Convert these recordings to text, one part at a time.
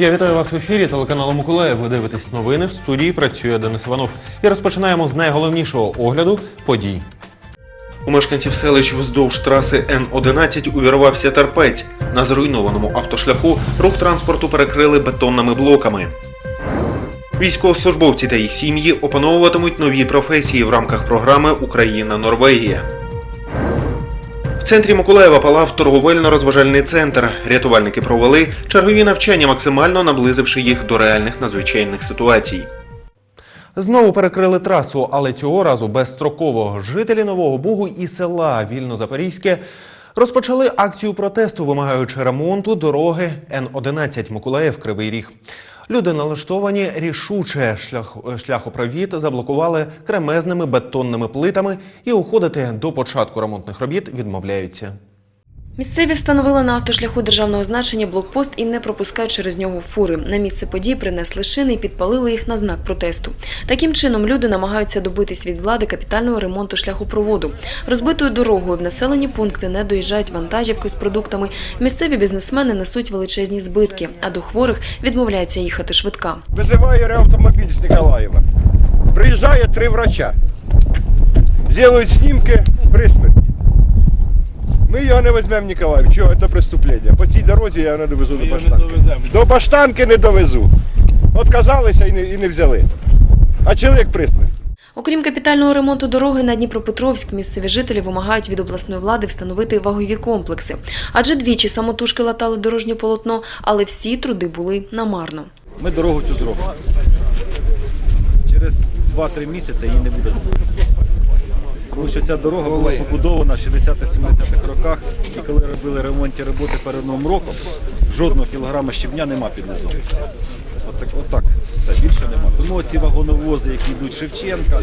Я вітаю вас в ефірі телеканалу Миколаїв. Ви дивитесь новини. В студії працює Денис Іванов. І розпочинаємо з найголовнішого огляду подій. У мешканців селищ вздовж траси Н-11 увірвався терпець. На зруйнованому автошляху рух транспорту перекрили бетонними блоками. Військовослужбовці та їх сім'ї опановуватимуть нові професії в рамках програми Україна-Норвегія. В центрі Миколаєва палав торговельно-розважальний центр. Рятувальники провели чергові навчання, максимально наблизивши їх до реальних надзвичайних ситуацій. Знову перекрили трасу, але цього разу безстроково. Жителі Нового Бугу і села Вільно-Запорізьке розпочали акцію протесту, вимагаючи ремонту дороги Н-11 Миколаїв Кривий Ріг. Люди налаштовані рішуче шлях, шляхопровід заблокували кремезними бетонними плитами і уходити до початку ремонтних робіт відмовляються. Місцеві встановили на автошляху державного значення блокпост і не пропускають через нього фури. На місце подій принесли шини і підпалили їх на знак протесту. Таким чином люди намагаються добитись від влади капітального ремонту шляхопроводу. Розбитою дорогою в населені пункти не доїжджають вантажівки з продуктами. Місцеві бізнесмени несуть величезні збитки, а до хворих відмовляється їхати швидка. Вызываю реавтомобиль с Николаева. Приезжает три врача. Делают снимки при смерти. Ми його не візьмемо в Ніколаїв. Чого? Це преступлення. По цій дорозі я не довезу до баштанки. До баштанки не довезу. Отказалися і не, і не взяли. А чоловік при смерті. Окрім капітального ремонту дороги на Дніпропетровськ, місцеві жителі вимагають від обласної влади встановити вагові комплекси. Адже двічі самотужки латали дорожнє полотно, але всі труди були намарно. Ми дорогу цю зробимо. Через 2-3 місяці її не буде знову. Тому що ця дорога була побудована в 60-70-х роках, і коли робили ремонтні роботи перед Новим роком, жодного кілограма щебня нема під низом. Отак, отак, все більше нема. Тому ці вагоновози, які йдуть Шевченка,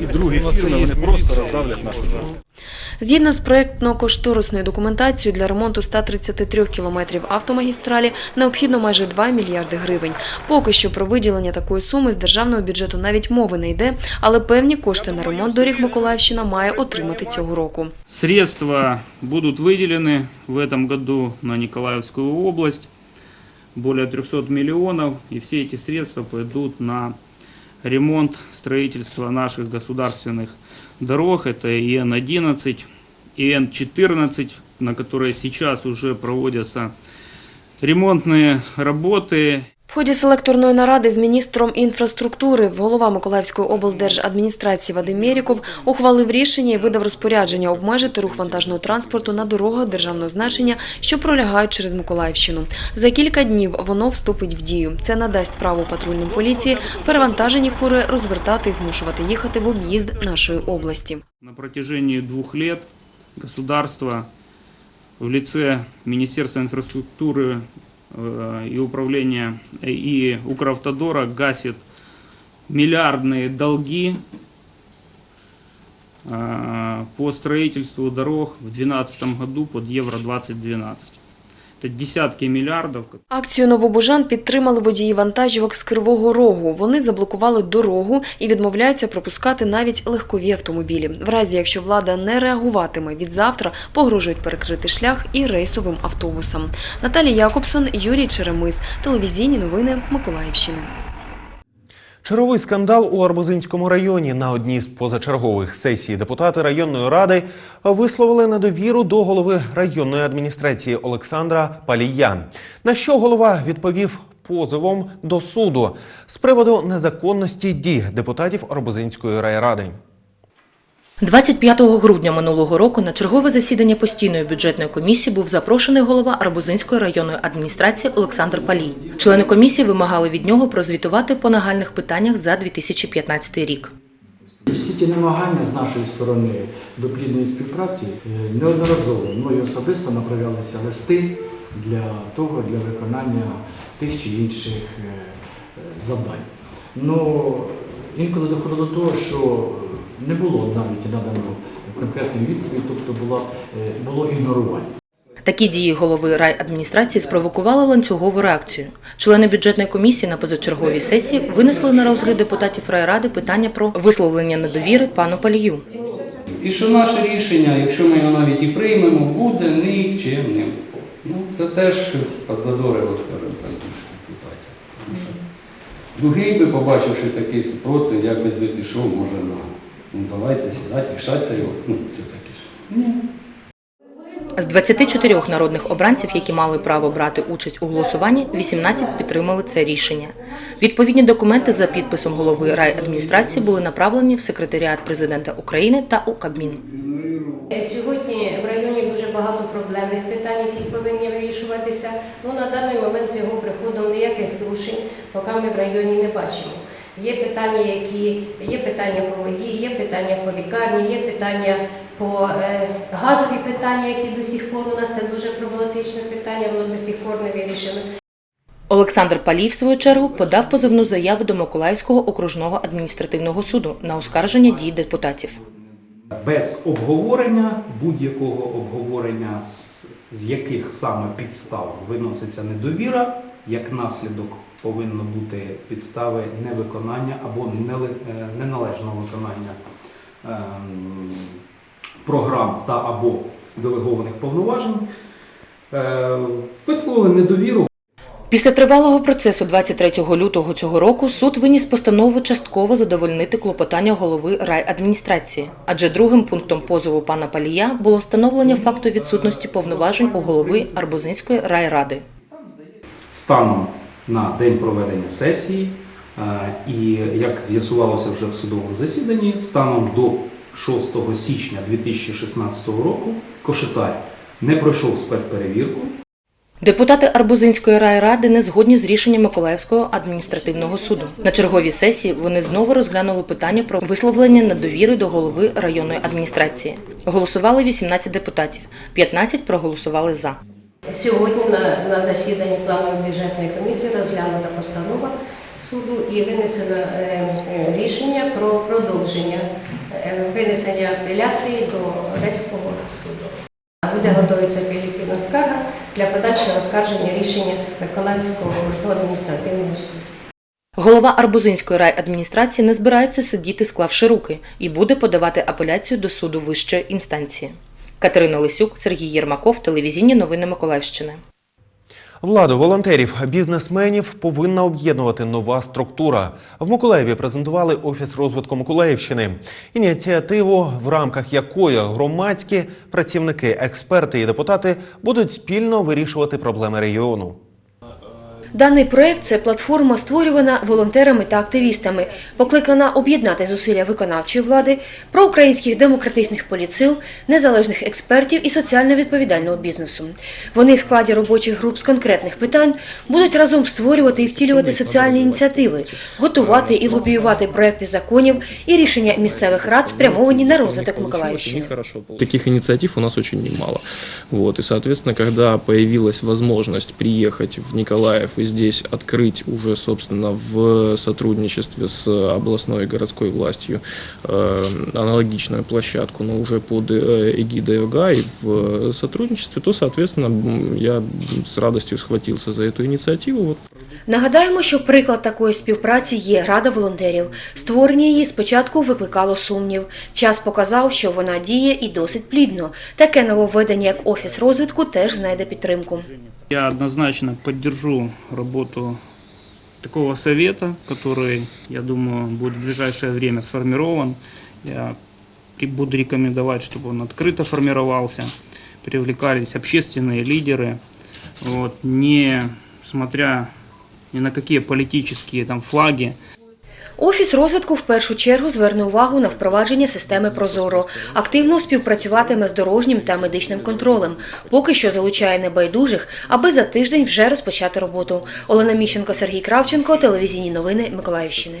і другі фірми, вони просто роздавлять нашу дорогу. Згідно з проєктно-кошторисною документацією для ремонту 133 кілометрів автомагістралі необхідно майже 2 мільярди гривень. Поки що про виділення такої суми з державного бюджету навіть мови не йде, але певні кошти на ремонт доріг Миколаївщина має отримати цього року. Средства будут выделены в этом году на Николаевскую область, более 300 миллионов, и все эти средства пойдут на ремонт, строительство наших государственных дорог. Это и Н-11, и Н-14, на которые сейчас уже проводятся ремонтные работы. В ході селекторної наради з міністром інфраструктури голова Миколаївської облдержадміністрації Вадим Меріков ухвалив рішення і видав розпорядження обмежити рух вантажного транспорту на дорогах державного значення, що пролягають через Миколаївщину. За кілька днів воно вступить в дію. Це надасть право патрульним поліції перевантажені фури розвертати і змушувати їхати в об'їзд нашої області. На протяжении двух лет государство в лице Министерства инфраструктуры э, и управления э, и Укравтодора гасит миллиардные долги э, по строительству дорог в 2012 году под Евро-2012. Это десятки мільярдів. Акцію Новобужан підтримали водії вантажівок з Кривого Рогу. Вони заблокували дорогу і відмовляються пропускати навіть легкові автомобілі. В разі, якщо влада не реагуватиме від завтра, погрожують перекрити шлях і рейсовим автобусам. Наталія Якобсон, Юрій Черемис. Телевізійні новини Миколаївщини. Черговий скандал у Арбузинському районі. На одній з позачергових сесій депутати районної ради висловили недовіру до голови районної адміністрації Олександра Палія. На що голова відповів позовом до суду з приводу незаконності дій депутатів Арбузинської райради. 25 грудня минулого року на чергове засідання постійної бюджетної комісії був запрошений голова Арбузинської районної адміністрації Олександр Палій. Члени комісії вимагали від нього прозвітувати по нагальних питаннях за 2015 рік. Всі ті намагання з нашої сторони до плідної співпраці е, неодноразово мною особисто направлялися листи для того, для виконання тих чи інших е, завдань. Ну, інколи доходило до того, що не було навіть надано конкретної відповіді, тобто було, е, було ігнорування. Такі дії голови райадміністрації спровокували ланцюгову реакцію. Члени бюджетної комісії на позачерговій сесії винесли на розгляд депутатів райради питання про висловлення недовіри пану Палію. І що наше рішення, якщо ми його навіть і приймемо, буде нікчемним. Ну, це теж позадорило, скажімо так. більше. Тому що другий би, побачивши такий супротив, якось би пішов, може, на давайте сідати, рішатися його. Ну, все таке ж. Ні. З 24 народних обранців, які мали право брати участь у голосуванні, 18 підтримали це рішення. Відповідні документи за підписом голови райадміністрації були направлені в секретаріат президента України та у Кабмін. Сьогодні в районі дуже багато проблемних питань, які повинні вирішуватися. Ну на даний момент з його приходом ніяких зрушень, поки ми в районі не бачимо. Є питання, які є питання по воді, є питання по лікарні, є питання по е, газові питання, які до сих пор у нас це дуже проблематичне питання, воно до сих пор не вирішено. Олександр Палій, в свою чергу, подав позовну заяву до Миколаївського окружного адміністративного суду на оскарження дій депутатів. без обговорення, будь-якого обговорення, з, з яких саме підстав виноситься недовіра, як наслідок повинно бути підстави невиконання або е, неналежного виконання ем, програм та або делегованих повноважень. Е, висловили недовіру Після тривалого процесу 23 лютого цього року суд виніс постанову частково задовольнити клопотання голови райадміністрації, адже другим пунктом позову пана Палія було встановлення факту відсутності повноважень у голови Арбузинської райради. станом на день проведення сесії, е, і як з'ясувалося вже в судовому засіданні, станом до 6 січня 2016 року Кошетай не пройшов спецперевірку, Депутати Арбузинської райради не згодні з рішенням Миколаївського адміністративного суду. На черговій сесії вони знову розглянули питання про висловлення недовіри до голови районної адміністрації. Голосували 18 депутатів, 15 проголосували за. Сьогодні на, на засіданні планової бюджетної комісії розглянута постанова суду і винесено е, е, рішення про продовження е, винесення апеляції до Одеського суду. Буде готуватися апеляційна скарга для подальшого оскарження рішення Миколаївського окружного адміністративного суду. Голова Арбузинської райадміністрації не збирається сидіти, склавши руки, і буде подавати апеляцію до суду вищої інстанції. Катерина Лисюк, Сергій Єрмаков, телевізійні новини Миколаївщини. Владу волонтерів, бізнесменів повинна об'єднувати нова структура. В Миколаєві презентували офіс розвитку Миколаївщини. Ініціативу, в рамках якої громадські працівники, експерти і депутати будуть спільно вирішувати проблеми регіону. Даний проект це платформа, створювана волонтерами та активістами, покликана об'єднати зусилля виконавчої влади, проукраїнських демократичних політсил, незалежних експертів і соціально відповідального бізнесу. Вони в складі робочих груп з конкретних питань будуть разом створювати і втілювати соціальні ініціативи, готувати і лобіювати проекти законів і рішення місцевих рад, спрямовані на розвиток Миколаївщини. Таких инициатив у нас очень немало. Вот, и, соответственно, когда появилась возможность приехать в Николаев и здесь открыть уже, собственно, в сотрудничестве с областной и городской властью э, аналогичную площадку, но уже под э, эгидой ОГА и в э, сотрудничестве, то, соответственно, м, я с радостью схватился за эту инициативу. Вот Нагадаємо, що приклад такої співпраці є Рада волонтерів. Створення її спочатку викликало сумнів. Час показав, що вона діє і досить плідно. Таке нововведення, як офіс розвитку, теж знайде підтримку. Я однозначно поддержу работу такого совета, который, я думаю, будет в ближайшее время сформирован. Я буду рекомендовать, чтобы он открыто формировался, привлекались общественные лидеры, вот, не смотря ни на какие политические там флаги, Офіс розвитку в першу чергу зверне увагу на впровадження системи Прозоро. Активно співпрацюватиме з дорожнім та медичним контролем. Поки що залучає небайдужих, аби за тиждень вже розпочати роботу. Олена Міщенко, Сергій Кравченко, телевізійні новини Миколаївщини.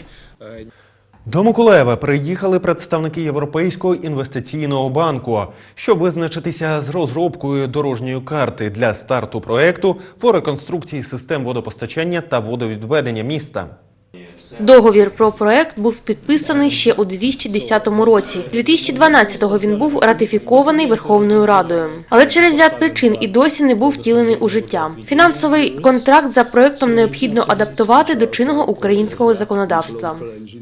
До Миколаєва приїхали представники Європейського інвестиційного банку, щоб визначитися з розробкою дорожньої карти для старту проекту по реконструкції систем водопостачання та водовідведення міста. Договір про проект був підписаний ще у 2010 році. 2012-го він був ратифікований Верховною Радою, але через ряд причин і досі не був втілений у життя. Фінансовий контракт за проектом необхідно адаптувати до чинного українського законодавства.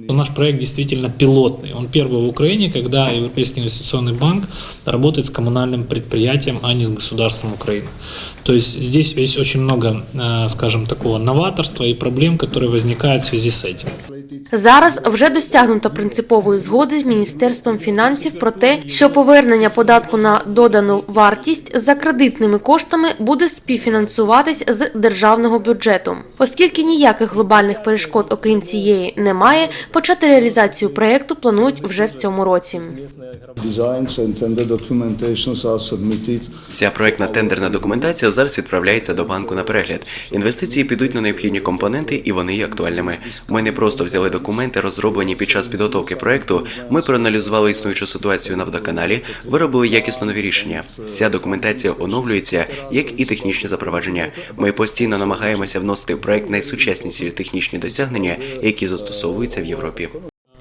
Наш проект действительно пилотный. Он первый в Украине, когда Европейский инвестиционный банк работает с коммунальным предприятием, а не с государством Украины. То есть здесь есть очень много, э, скажем, такого новаторства и проблем, которые возникают в связи с этим. Зараз вже досягнуто принципової згоди з Міністерством фінансів про те, що повернення податку на додану вартість за кредитними коштами буде співфінансуватись з державного бюджету. Оскільки ніяких глобальних перешкод, окрім цієї, немає, почати реалізацію проекту планують вже в цьому році. Вся проектна тендерна документація зараз відправляється до банку на перегляд. Інвестиції підуть на необхідні компоненти, і вони є актуальними. Ми не просто взяли документи, розроблені під час підготовки проекту. Ми проаналізували існуючу ситуацію на водоканалі, виробили якісно нові рішення. Вся документація оновлюється, як і технічні запровадження. Ми постійно намагаємося вносити в проект найсучасніші технічні досягнення, які застосовуються в Європі.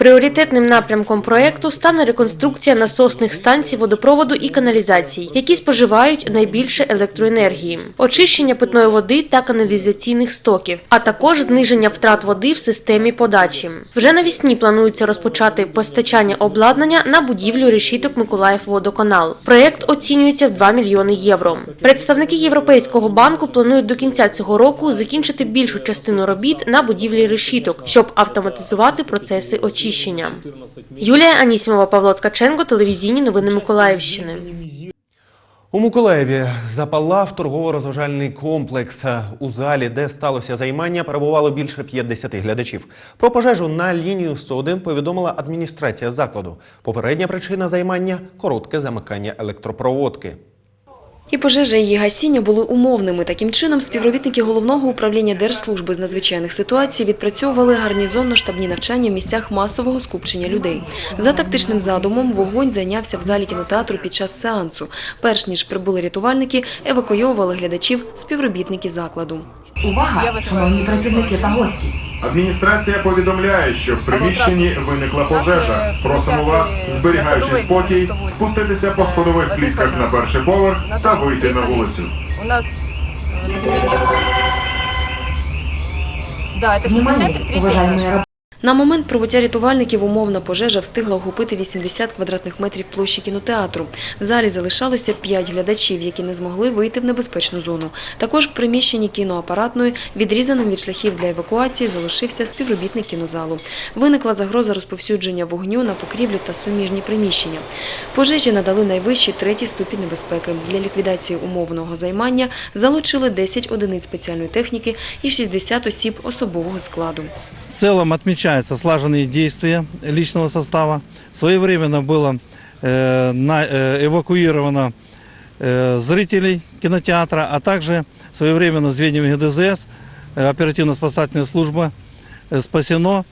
Пріоритетним напрямком проекту стане реконструкція насосних станцій водопроводу і каналізацій, які споживають найбільше електроенергії, очищення питної води та каналізаційних стоків, а також зниження втрат води в системі подачі. Вже навісні планується розпочати постачання обладнання на будівлю решіток Миколаїв водоканал. Проект оцінюється в 2 мільйони євро. Представники Європейського банку планують до кінця цього року закінчити більшу частину робіт на будівлі решіток, щоб автоматизувати процеси очищення. Юлія Анісімова, Павло Ткаченко, телевізійні новини Миколаївщини. У Миколаєві запалав торгово-розважальний комплекс. У залі, де сталося займання, перебувало більше 50 глядачів. Про пожежу на лінію 101 повідомила адміністрація закладу. Попередня причина займання коротке замикання електропроводки. І пожежа, і її гасіння були умовними. Таким чином, співробітники головного управління Держслужби з надзвичайних ситуацій відпрацьовували гарнізонно-штабні навчання в місцях масового скупчення людей. За тактичним задумом вогонь зайнявся в залі кінотеатру під час сеансу. Перш ніж прибули рятувальники, евакуйовували глядачів співробітники закладу. Увага, працівники та гості. Адміністрація повідомляє, що в приміщенні виникла пожежа. Просимо вас, зберігаючи спокій, спуститися по сходових клітках на перший поверх та вийти на вулицю. У нас э, задымление. Да, это сетный центр, третий этаж. На момент прибуття рятувальників умовна пожежа встигла охопити 80 квадратних метрів площі кінотеатру. В залі залишалося 5 глядачів, які не змогли вийти в небезпечну зону. Також в приміщенні кіноапаратної, відрізаним від шляхів для евакуації, залишився співробітник кінозалу. Виникла загроза розповсюдження вогню на покрівлю та суміжні приміщення. Пожежі надали найвищий третій ступінь небезпеки. Для ліквідації умовного займання залучили 10 одиниць спеціальної техніки і 60 осіб особового складу. В целом отмечаются слаженные действия личного состава. Своевременно было э, на- э, эвакуировано э, зрителей кинотеатра, а также своевременно звеньями ГДЗС, э, оперативно-спасательная служба, э, спасено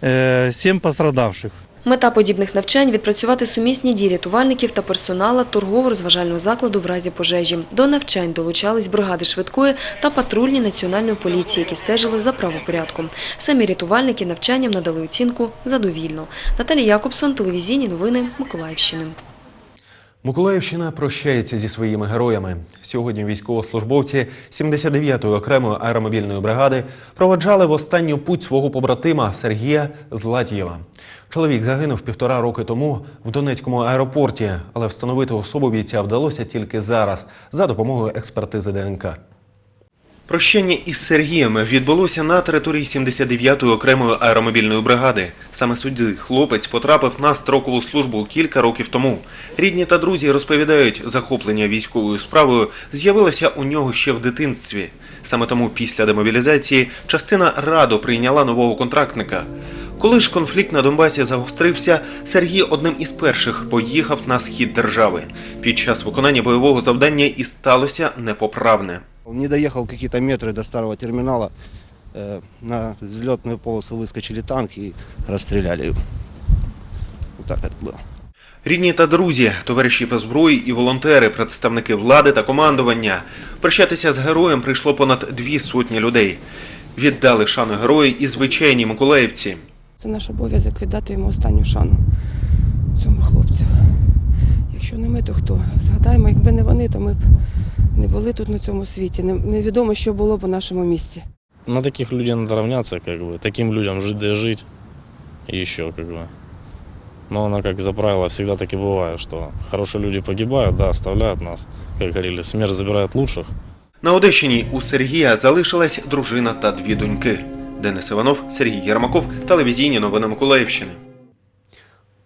э, 7 пострадавших. Мета подібних навчань – відпрацювати сумісні дії рятувальників та персонала торгово-розважального закладу в разі пожежі. До навчань долучались бригади швидкої та патрульні національної поліції, які стежили за правопорядком. Самі рятувальники навчанням надали оцінку задовільно. Наталія Якобсон, телевізійні новини Миколаївщини. Миколаївщина прощається зі своїми героями. Сьогодні військовослужбовці 79-ї окремої аеромобільної бригади проведжали в останню путь свого побратима Сергія Златієва. Чоловік загинув півтора роки тому в Донецькому аеропорті, але встановити особу бійця вдалося тільки зараз за допомогою експертизи ДНК. Прощання із Сергієм відбулося на території 79-ї окремої аеромобільної бригади. Саме сюди хлопець потрапив на строкову службу кілька років тому. Рідні та друзі розповідають, захоплення військовою справою з'явилося у нього ще в дитинстві. Саме тому після демобілізації частина радо прийняла нового контрактника. Коли ж конфлікт на Донбасі загострився, Сергій одним із перших поїхав на схід держави. Під час виконання бойового завдання і сталося непоправне. Не доехал какие-то метры до старого терминала, э, на взлетную полосу выскочили танк и расстреляли его. Вот так это было. Рідні та друзі, товариші по зброї і волонтери, представники влади та командування. Прощатися з героєм прийшло понад дві сотні людей. Віддали шану герою і звичайні миколаївці. Це наш обов'язок віддати йому останню шану цьому хлопцю. Якщо не ми, то хто? Згадаємо, якби не вони, то ми б не були тут на цьому світі. Не- Невідомо, що було б у нашому місці. На таких людей надо равняться, как бы, таким людям жить да жить. И еще, как бы. Но оно, как за правило, всегда так и бывает, что хорошие люди погибают, да, оставляют нас. Как говорили, смерть забирает лучших. На Одещині у Сергія залишилась дружина та дві доньки. Денис Іванов, Сергій Єрмаков, телевізійні новини Миколаївщини.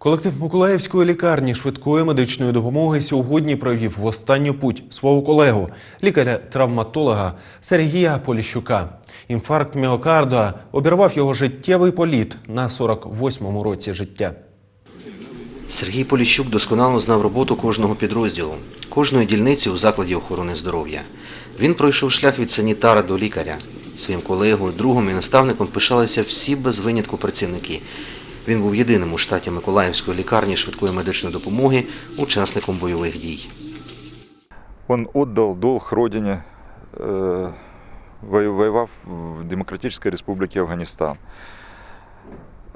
Колектив Миколаївської лікарні швидкої медичної допомоги сьогодні провів в останню путь свого колегу, лікаря-травматолога Сергія Поліщука. Інфаркт міокарда обірвав його життєвий політ на 48-му році життя. Сергій Поліщук досконало знав роботу кожного підрозділу, кожної дільниці у закладі охорони здоров'я. Він пройшов шлях від санітара до лікаря. Своїм колегою, другом і наставником пишалися всі без винятку працівники. Він був єдиним у штаті Миколаївської лікарні швидкої медичної допомоги, учасником бойових дій. Он отдал долг родине, э, вою- воевав в Демократической Республике Афганистан.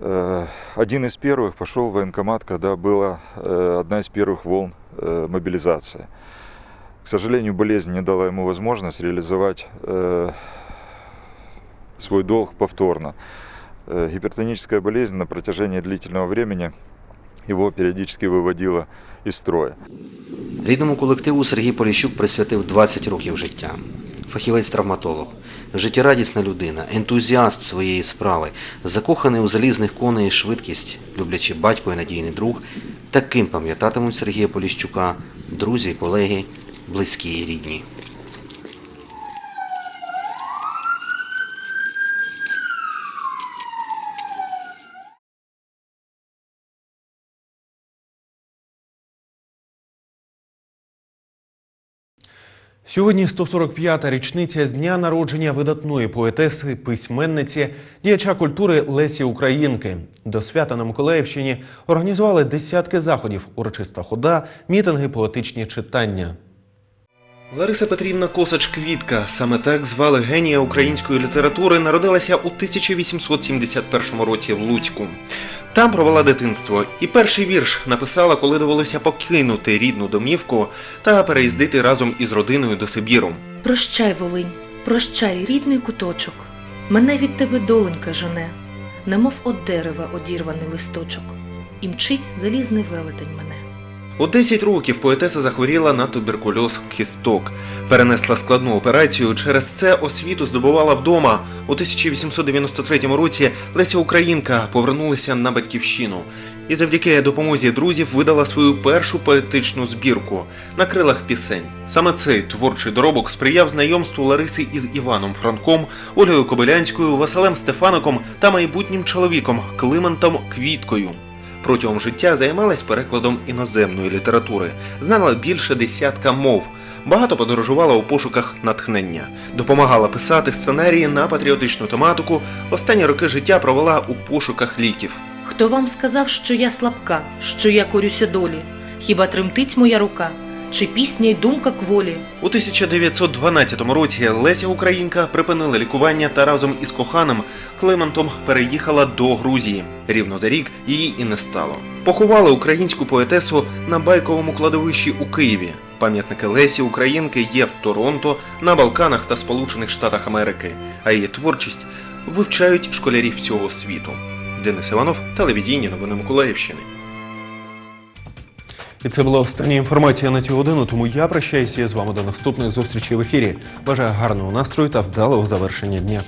Э, Один из первых пошел в военкомат, когда была э, одна из первых волн э, мобилизации. К сожалению, болезнь не дала ему возможность реализовать э, свой долг повторно. Э, Гипертоническая болезнь на протяжении длительного времени его периодически выводила из строя. Рідному колективу Сергій Поліщук присвятив 20 років життя. Фахівець-травматолог, життєрадісна людина, ентузіаст своєї справи, закоханий у залізних коней швидкість, люблячи батько і надійний друг, таким пам'ятатимуть Сергія Поліщука друзі, колеги, близькі і рідні. Сьогодні 145-та річниця з дня народження видатної поетеси, письменниці, діяча культури Лесі Українки. До свята на Миколаївщині організували десятки заходів, урочиста хода, мітинги, поетичні читання. Лариса Петрівна Косач-Квітка, саме так звали генія української літератури, народилася у 1871 році в Луцьку. Там провела дитинство і перший вірш написала, коли довелося покинути рідну домівку та переїздити разом із родиною до Сибіру. Прощай, Волинь, прощай, рідний куточок. Мене від тебе доленька жене, немов од дерева одірваний листочок, і мчить залізний велетень мене. У 10 років поетеса захворіла на туберкульоз кісток, перенесла складну операцію. Через це освіту здобувала вдома. У 1893 році Леся Українка повернулася на батьківщину і завдяки допомозі друзів видала свою першу поетичну збірку на крилах пісень. Саме цей творчий доробок сприяв знайомству Лариси із Іваном Франком, Ольгою Кобилянською, Василем Стефаником та майбутнім чоловіком Климентом Квіткою. Протягом життя займалась перекладом іноземної літератури, знала більше десятка мов. Багато подорожувала у пошуках натхнення, допомагала писати сценарії на патріотичну тематику. Останні роки життя провела у пошуках ліків. Хто вам сказав, що я слабка, що я корюся долі? Хіба тремтить моя рука? Чи пісня й думка кволі? У 1912 році Леся Українка припинила лікування та разом із коханим Климентом переїхала до Грузії. Рівно за рік її і не стало. Поховали українську поетесу на байковому кладовищі у Києві. Пам'ятники Лесі Українки є в Торонто, на Балканах та Сполучених Штатах Америки, а її творчість вивчають школярі всього світу. Денис Іванов, телевізійні новини Миколаївщини. І це була остання інформація на цю годину, тому я прощаюся з вами до наступних зустрічей в ефірі. Бажаю гарного настрою та вдалого завершення дня.